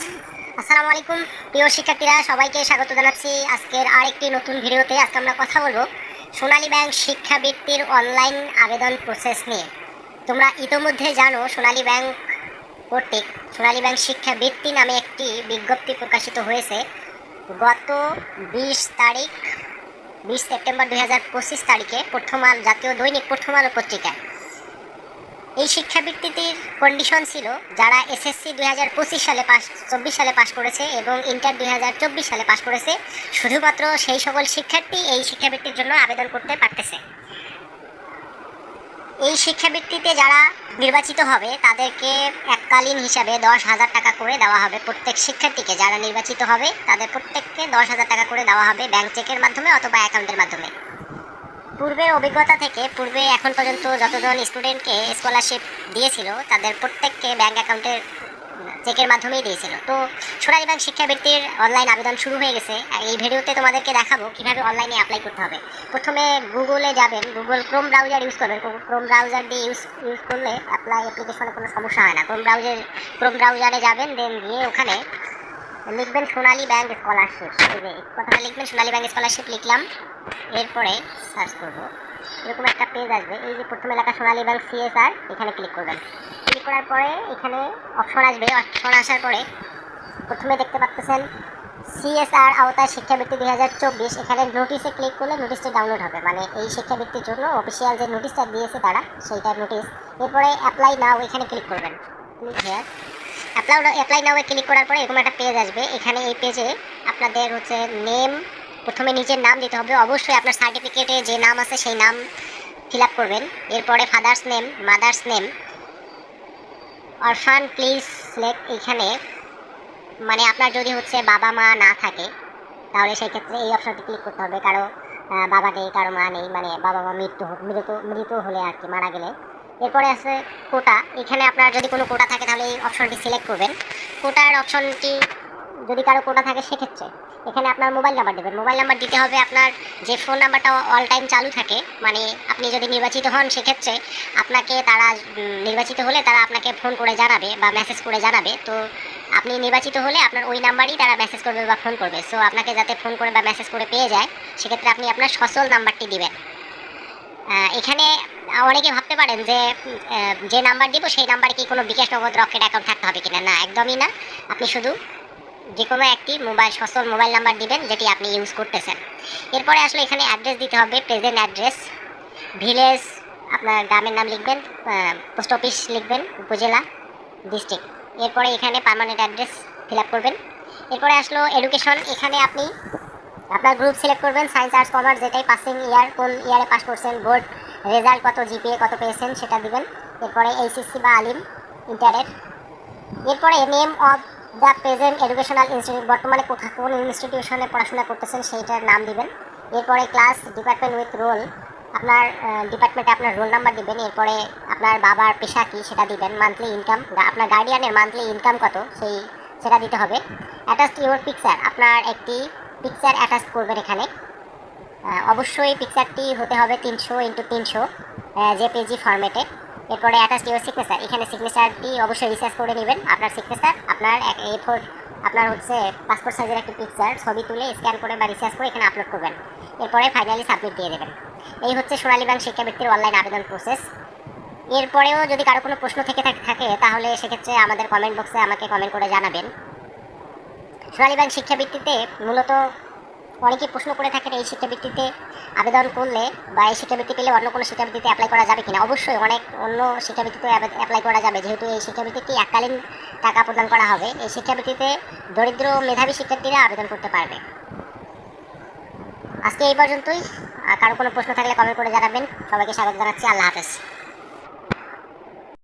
আসসালামু আলাইকুম। প্রিয় শিক্ষার্থীরা, সবাইকে স্বাগত জানাচ্ছি আজকের আরেকটি নতুন ভিডিওতে। আজকে আমরা কথা বলব সোনালী ব্যাংক শিক্ষাবৃত্তির অনলাইন আবেদন প্রসেস নিয়ে। তোমরা ইতোমধ্যে জানো সোনালী ব্যাংক কর্তৃক সোনালী ব্যাংক শিক্ষাবৃত্তি নামে একটি বিজ্ঞপ্তি প্রকাশিত হয়েছে। গত বিশ তারিখ, বিশ সেপ্টেম্বর দুই হাজার পঁচিশ তারিখে প্রথম জাতীয় দৈনিক প্রথম আলো পত্রিকায় এই শিক্ষাবৃত্তিটির কন্ডিশন ছিল যারা এসএসসি দুই হাজার পঁচিশ সালে পাস চব্বিশ সালে পাশ করেছে এবং ইন্টার দুই হাজার চব্বিশ সালে পাশ করেছে, শুধুমাত্র সেই সকল শিক্ষার্থী এই শিক্ষাবৃত্তির জন্য আবেদন করতে পারতেছে। এই শিক্ষাবৃত্তিতে যারা নির্বাচিত হবে, তাদেরকে এককালীন হিসাবে দশ হাজার টাকা করে দেওয়া হবে প্রত্যেক শিক্ষার্থীকে। যারা নির্বাচিত হবে, তাদের প্রত্যেককে দশ হাজার টাকা করে দেওয়া হবে ব্যাংক চেকের মাধ্যমে অথবা অ্যাকাউন্টের মাধ্যমে। পূর্বের অভিজ্ঞতা থেকে, পূর্বে এখন পর্যন্ত যতজন স্টুডেন্টকে স্কলারশিপ দিয়েছিল, তাদের প্রত্যেককে ব্যাংক অ্যাকাউন্টের চেকের মাধ্যমেই দিয়েছিল। তো সোনালী ব্যাংক শিক্ষাবৃত্তির অনলাইন আবেদন শুরু হয়ে গেছে। এই ভিডিওতে তোমাদেরকে দেখাবো কীভাবে অনলাইনে অ্যাপ্লাই করতে হবে। প্রথমে গুগলে যাবেন। গুগল ক্রোম ব্রাউজার ইউজ করবেন। ক্রোম ব্রাউজার দিয়ে ইউজ ইউজ করলে অ্যাপ্লাই অ্যাপ্লিকেশনে কোনো সমস্যা হয় না। ক্রোম ব্রাউজার ক্রোম ব্রাউজারে যাবেন দেন গিয়ে ওখানে লিখবেন সোনালী ব্যাংক স্কলারশিপ। এই যে কথাটা লিখবেন, সোনালী ব্যাংক স্কলারশিপ লিখলাম। এরপরে সার্চ করব। এরকম একটা পেজ আসবে। এই যে প্রথম এলাকা সোনালী ব্যাংক সিএসআর এখানে ক্লিক করবেন। ক্লিক করার পরে এখানে অপশন আসবে। অপশন আসার পরে প্রথমে দেখতে পাচ্ছেন সিএসআর আওতায় শিক্ষাবৃত্তি দুই হাজার চব্বিশ। এখানে নোটিশে ক্লিক করলে নোটিশটি ডাউনলোড হবে। মানে এই শিক্ষাবৃত্তির জন্য অফিসিয়াল যে নোটিশটা দিয়েছে তারা সেইটার নোটিশ এরপরে অ্যাপ্লাই নাও এখানে ক্লিক করবেন। Click here apply apply now click করার পরে এরকম একটা পেজ আসবে। এখানে এই পেজে আপনাদের হচ্ছে নেম প্রথমে নিজের নাম দিতে হবে। অবশ্যই আপনার সার্টিফিকেটে যে নাম আছে সেই নাম ফিল আপ করবেন। এরপরে father's name mother's name orphan please select এইখানে মানে আপনার যদি হচ্ছে বাবা, মা না থাকে, তাহলে সেই ক্ষেত্রে এই অপশনটি ক্লিক করতে হবে। কারও বাবা নেই, কারও মা নেই মানে বাবা, মা মৃত্যু, মৃত মৃত হলে আর কি, মারা গেলে। এরপরে আছে কোটা। এখানে আপনার যদি কোনো কোটা থাকে, তাহলে এই অপশনটি সিলেক্ট করবেন। কোটার অপশনটি যদি কারও কোটা থাকে, সেক্ষেত্রে এখানে আপনার মোবাইল নাম্বার দেবেন। মোবাইল নাম্বার দিতে হবে আপনার যে ফোন নাম্বারটা অল টাইম চালু থাকে মানে আপনি যদি নির্বাচিত হন, সেক্ষেত্রে আপনাকে তারা নির্বাচিত হলে তারা আপনাকে ফোন করে জানাবে বা মেসেজ করে জানাবে। তো আপনি নির্বাচিত হলে আপনার ওই নাম্বারই তারা মেসেজ করবে বা ফোন করবে। সো আপনাকে যাতে ফোন করে বা মেসেজ করে পেয়ে যায়, সেক্ষেত্রে আপনি আপনার সচল নাম্বারটি দিবেন। এখানে অনেকে ভাবতে পারেন যে যে নাম্বার দিব, সেই নাম্বারে কি কোনো বিকাশ নগদ রকেট অ্যাকাউন্ট থাকতে হবে কিনা? না, একদমই না। আপনি শুধু যে কোনো একটি মোবাইল, সচল মোবাইল নাম্বার দিবেন, যেটি আপনি ইউজ করতেছেন। এরপরে আসলে এখানে অ্যাড্রেস দিতে হবে প্রেজেন্ট অ্যাড্রেস ভিলেজ আপনার গ্রামের নাম লিখবেন পোস্ট অফিস লিখবেন, উপজেলা ডিস্ট্রিক্ট এরপরে এখানে পার্মানেন্ট অ্যাড্রেস ফিল আপ করবেন। এরপরে আসলো এডুকেশন এখানে আপনি আপনার গ্রুপ সিলেক্ট করবেন সায়েন্স আর্টস কমার্স যেটাই পাসিং ইয়ার কোন ইয়ারে পাস করছেন বোর্ড রেজাল্ট কত, জিপিএ কত পেয়েছেন সেটা দিবেন। এরপরে এইচএসসি বা আলিম ইন্টারের। এরপরে name of the present educational institute বর্তমানে কোথা, কোন ইনস্টিটিউশনে পড়াশোনা করতেছেন সেইটার নাম দিবেন। এরপরে ক্লাস ডিপার্টমেন্ট উইথ রোল আপনার ডিপার্টমেন্টে আপনার রোল নাম্বার দিবেন। এরপরে আপনার বাবার পেশা কী সেটা দিবেন। মান্থলি ইনকাম আপনার গার্ডিয়ানের মান্থলি ইনকাম কত, সেই, সেটা দিতে হবে। অ্যাটাচ ইউর পিকচার আপনার একটি পিকচার অ্যাটাচ করবেন এখানে। অবশ্যই পিকচারটি হতে হবে তিনশো ইন্টু তিনশো জেপিজি ফরম্যাটে এরপরে অ্যাটাচ ইউর সিগনেচার এখানে সিগনেচারটি অবশ্যই রিসার্চ করে নেবেন। আপনার সিগনেচার আপনার এ ফোর আপনার হচ্ছে পাসপোর্ট সাইজের একটি পিকচার ছবি তুলে স্ক্যান করে বা রিসার্চ করে এখানে আপলোড করবেন। এরপরে ফাইনালি সাবমিট দিয়ে দেবেন। এই হচ্ছে সোনালী ব্যাংক শিক্ষাবৃত্তির অনলাইন আবেদন প্রসেস এরপরেও যদি কারও কোনো প্রশ্ন থেকে থাক- তাহলে সেক্ষেত্রে আমাদের কমেন্ট বক্সে আমাকে কমেন্ট করে জানাবেন। সোনালী ব্যাংক শিক্ষাবৃত্তিতে মূলত অনেকেই প্রশ্ন করে থাকেন, এই শিক্ষাবৃত্তিতে আবেদন করলে বা এই শিক্ষাবৃত্তি পেলে অন্য কোনো শিক্ষাবৃত্তিতে অ্যাপ্লাই করা যাবে কিনা? অবশ্যই অনেক অন্য শিক্ষাবৃত্তিতে অ্যাপ্লাই করা যাবে। যেহেতু এই শিক্ষাবৃত্তিটি এককালীন টাকা প্রদান করা হবে, এই শিক্ষাবৃত্তিতে দরিদ্র মেধাবী শিক্ষার্থীরা আবেদন করতে পারবে। আজকে এই পর্যন্তই। কারও কোনো প্রশ্ন থাকলে কমেন্ট করে জানাবেন। সবাইকে স্বাগত জানাচ্ছি। আল্লাহ হাফেজ।